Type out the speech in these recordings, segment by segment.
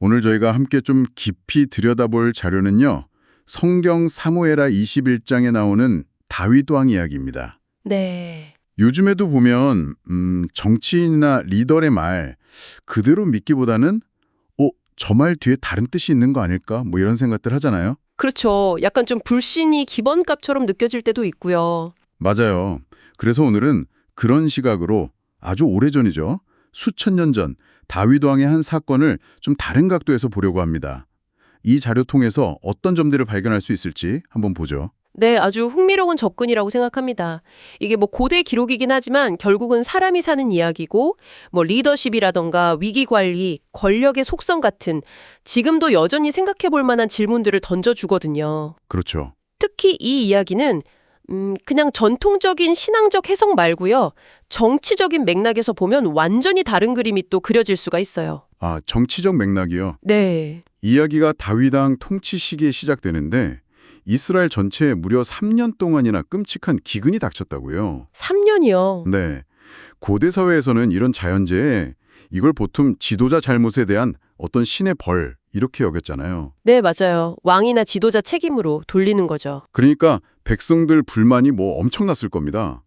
오늘 저희가 함께 좀 깊이 들여다볼 자료는요. 성경 사무에라 21장에 나오는 다윗 왕 이야기입니다. 네. 요즘에도 보면 음, 정치인이나 리더의 말 그대로 믿기보다는 어, 저 말 뒤에 다른 뜻이 있는 거 아닐까? 뭐 이런 생각들 하잖아요. 그렇죠. 약간 좀 불신이 기본값처럼 느껴질 때도 있고요. 맞아요. 그래서 오늘은 그런 시각으로 아주 오래전이죠. 수천 년 전 다윗 왕의 한 사건을 좀 다른 각도에서 보려고 합니다. 이 자료 통해서 어떤 점들을 발견할 수 있을지 한번 보죠. 네, 아주 흥미로운 접근이라고 생각합니다. 이게 뭐 고대 기록이긴 하지만 결국은 사람이 사는 이야기고 뭐 리더십이라던가 위기 관리, 권력의 속성 같은 지금도 여전히 생각해 볼 만한 질문들을 던져 주거든요. 그렇죠. 특히 이 이야기는 음, 그냥 전통적인 신앙적 해석 말고요. 정치적인 맥락에서 보면 완전히 다른 그림이 또 그려질 수가 있어요. 아, 정치적 맥락이요. 네. 이야기가 다윗 왕 통치 시기에 시작되는데 이스라엘 전체에 무려 3년 동안이나 끔찍한 기근이 닥쳤다고요. 3년이요. 네. 고대 사회에서는 이런 자연재해 이걸 보통 지도자 잘못에 대한 어떤 신의 벌 이렇게 여겼잖아요. 네, 맞아요. 왕이나 지도자 책임으로 돌리는 거죠. 그러니까 백성들 불만이 뭐 엄청났을 겁니다.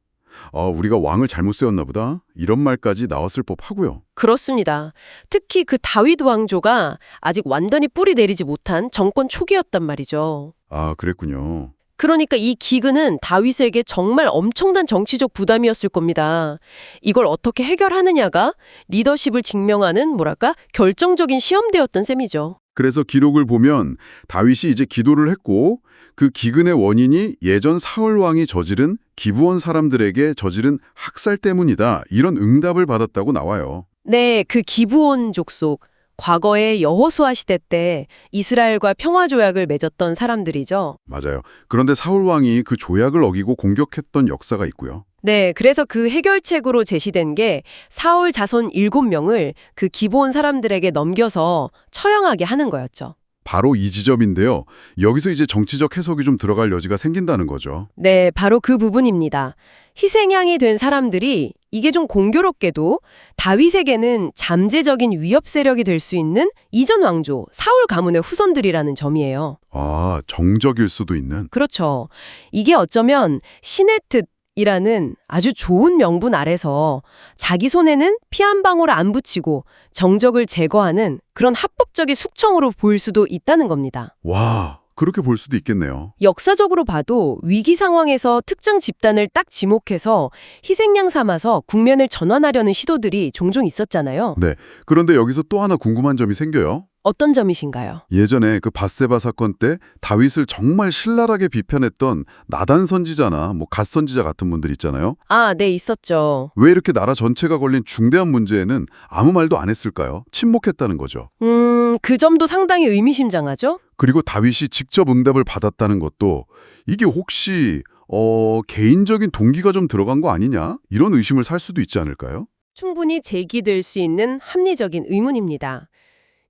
아, 우리가 왕을 잘못 세웠나 보다. 이런 말까지 나왔을 법하고요. 그렇습니다. 특히 그 다윗 왕조가 아직 완전히 뿌리 내리지 못한 정권 초기였단 말이죠. 아, 그랬군요. 그러니까 이 기근은 다윗에게 정말 엄청난 정치적 부담이었을 겁니다. 이걸 어떻게 해결하느냐가 리더십을 증명하는 뭐랄까 결정적인 시험대였던 셈이죠. 그래서 기록을 보면 다윗이 이제 기도를 했고 그 기근의 원인이 예전 사울 왕이 저지른 기부원 사람들에게 저지른 학살 때문이다. 이런 응답을 받았다고 나와요. 네, 그 기브온 족속 과거의 여호수아 시대 때 이스라엘과 평화 조약을 맺었던 사람들이죠. 맞아요. 그런데 사울 왕이 그 조약을 어기고 공격했던 역사가 있고요. 네, 그래서 그 해결책으로 제시된 게 사울 자손 7명을 그 기본 사람들에게 넘겨서 처형하게 하는 거였죠. 바로 이 지점인데요. 여기서 이제 정치적 해석이 좀 들어갈 여지가 생긴다는 거죠. 네, 바로 그 부분입니다. 희생양이 된 사람들이 이게 좀 공교롭게도 다윗에게는 잠재적인 위협 세력이 될 수 있는 이전 왕조 사울 가문의 후손들이라는 점이에요. 아, 정적일 수도 있는. 그렇죠. 이게 어쩌면 신의 뜻 이라는 아주 좋은 명분 아래서 자기 손에는 피 한 방울 안 붙이고 정적을 제거하는 그런 합법적인 숙청으로 보일 수도 있다는 겁니다. 와, 그렇게 볼 수도 있겠네요. 역사적으로 봐도 위기 상황에서 특정 집단을 딱 지목해서 희생양 삼아서 국면을 전환하려는 시도들이 종종 있었잖아요. 네. 그런데 여기서 또 하나 궁금한 점이 생겨요. 어떤 점이신가요? 예전에 그 바세바 사건 때 다윗을 정말 신랄하게 비판했던 나단 선지자나 뭐 갓 선지자 같은 분들 있잖아요. 아, 네, 있었죠. 왜 이렇게 나라 전체가 걸린 중대한 문제에는 아무 말도 안 했을까요? 침묵했다는 거죠. 음, 그 점도 상당히 의미심장하죠? 그리고 다윗이 직접 응답을 받았다는 것도 이게 혹시 어 개인적인 동기가 좀 들어간 거 아니냐? 이런 의심을 살 수도 있지 않을까요? 충분히 제기될 수 있는 합리적인 의문입니다.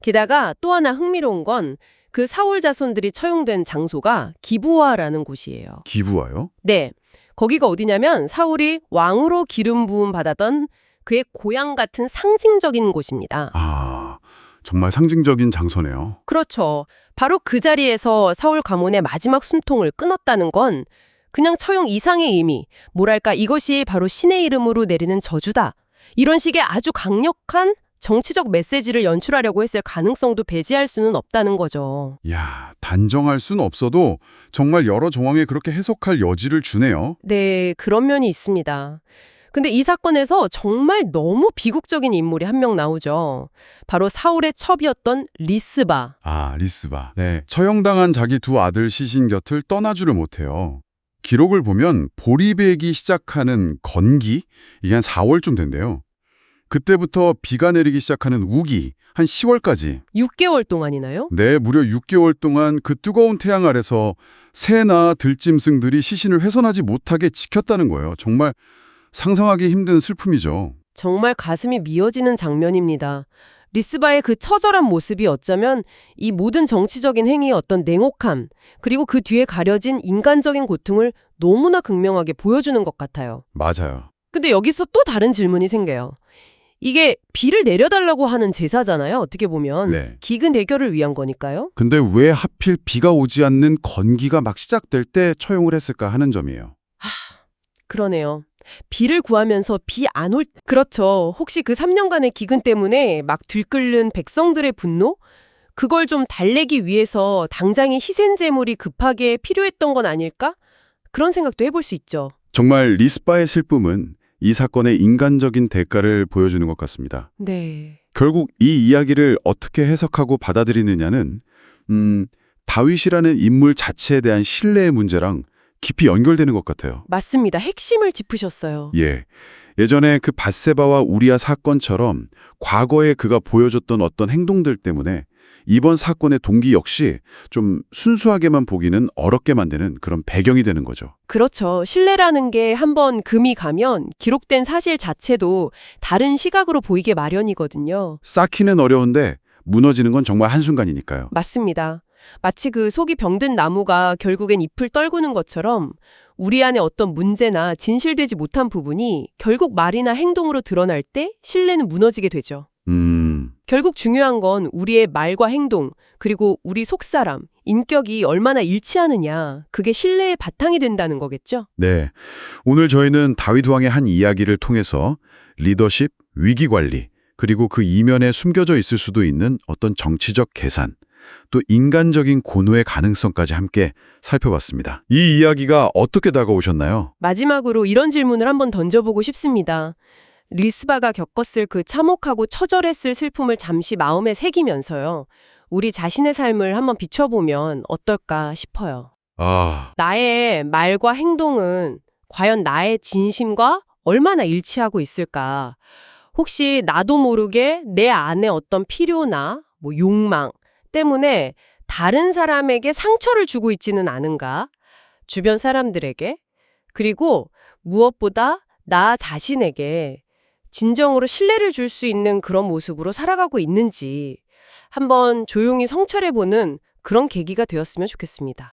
게다가 또 하나 흥미로운 건 그 사울 자손들이 처형된 장소가 기부아라는 곳이에요. 기부와요? 네. 거기가 어디냐면 사울이 왕으로 기름 부음 받았던 그의 고향 같은 상징적인 곳입니다. 아, 정말 상징적인 장소네요. 그렇죠. 바로 그 자리에서 사울 가문의 마지막 숨통을 끊었다는 건 그냥 처형 이상의 의미, 뭐랄까 이것이 바로 신의 이름으로 내리는 저주다. 이런 식의 아주 강력한 정치적 메시지를 연출하려고 했을 가능성도 배제할 수는 없다는 거죠. 야, 단정할 순 없어도 정말 여러 정황에 그렇게 해석할 여지를 주네요. 네, 그런 면이 있습니다. 근데 이 사건에서 정말 너무 비극적인 인물이 한 명 나오죠. 바로 사울의 첩이었던 리스바. 아, 리스바. 네. 처형당한 자기 두 아들 시신 곁을 떠나지를 못해요. 기록을 보면 보리배기 시작하는 건기, 이게 한 4월쯤 된대요. 그때부터 비가 내리기 시작하는 우기, 한 10월까지. 6개월 동안이나요? 네, 무려 6개월 동안 그 뜨거운 태양 아래서 새나 들짐승들이 시신을 훼손하지 못하게 지켰다는 거예요. 정말 상상하기 힘든 슬픔이죠. 정말 가슴이 미어지는 장면입니다. 리스바의 그 처절한 모습이 어쩌면 이 모든 정치적인 행위의 어떤 냉혹함, 그리고 그 뒤에 가려진 인간적인 고통을 너무나 극명하게 보여주는 것 같아요. 맞아요. 근데 여기서 또 다른 질문이 생겨요. 이게 비를 내려달라고 하는 제사잖아요. 어떻게 보면. 네. 기근 대결을 위한 거니까요. 근데 왜 하필 비가 오지 않는 건기가 막 시작될 때 처용을 했을까 하는 점이에요. 그러네요. 비를 구하면서 비 안 올, 그렇죠. 혹시 그 3년간의 기근 때문에 막 들끓는 백성들의 분노? 그걸 좀 달래기 위해서 당장의 희생제물이 급하게 필요했던 건 아닐까? 그런 생각도 해볼 수 있죠. 정말 리스바의 슬픔은 이 사건의 인간적인 대가를 보여주는 것 같습니다. 네. 결국 이 이야기를 어떻게 해석하고 받아들이느냐는 음, 다윗이라는 인물 자체에 대한 신뢰의 문제랑 깊이 연결되는 것 같아요. 맞습니다. 핵심을 짚으셨어요. 예. 예전에 그 바세바와 우리아 사건처럼 과거에 그가 보여줬던 어떤 행동들 때문에 이번 사건의 동기 역시 좀 순수하게만 보기는 어렵게 만드는 그런 배경이 되는 거죠. 그렇죠. 신뢰라는 게 한번 금이 가면 기록된 사실 자체도 다른 시각으로 보이게 마련이거든요. 쌓기는 어려운데 무너지는 건 정말 한순간이니까요. 맞습니다. 마치 그 속이 병든 나무가 결국엔 잎을 떨구는 것처럼 우리 안에 어떤 문제나 진실되지 못한 부분이 결국 말이나 행동으로 드러날 때 신뢰는 무너지게 되죠. 음, 결국 중요한 건 우리의 말과 행동, 그리고 우리 속사람, 인격이 얼마나 일치하느냐, 그게 신뢰의 바탕이 된다는 거겠죠? 네. 오늘 저희는 다윗 왕의 한 이야기를 통해서 리더십, 위기 관리, 그리고 그 이면에 숨겨져 있을 수도 있는 어떤 정치적 계산, 또 인간적인 고노의 가능성까지 함께 살펴봤습니다. 이 이야기가 어떻게 다가오셨나요? 마지막으로 이런 질문을 한번 던져보고 싶습니다. 리스바가 겪었을 그 참혹하고 처절했을 슬픔을 잠시 마음에 새기면서요. 우리 자신의 삶을 한번 비춰보면 어떨까 싶어요. 아, 나의 말과 행동은 과연 나의 진심과 얼마나 일치하고 있을까? 혹시 나도 모르게 내 안에 어떤 필요나 뭐 욕망 때문에 다른 사람에게 상처를 주고 있지는 않은가? 주변 사람들에게? 그리고 무엇보다 나 자신에게 진정으로 신뢰를 줄 수 있는 그런 모습으로 살아가고 있는지 한번 조용히 성찰해보는 그런 계기가 되었으면 좋겠습니다.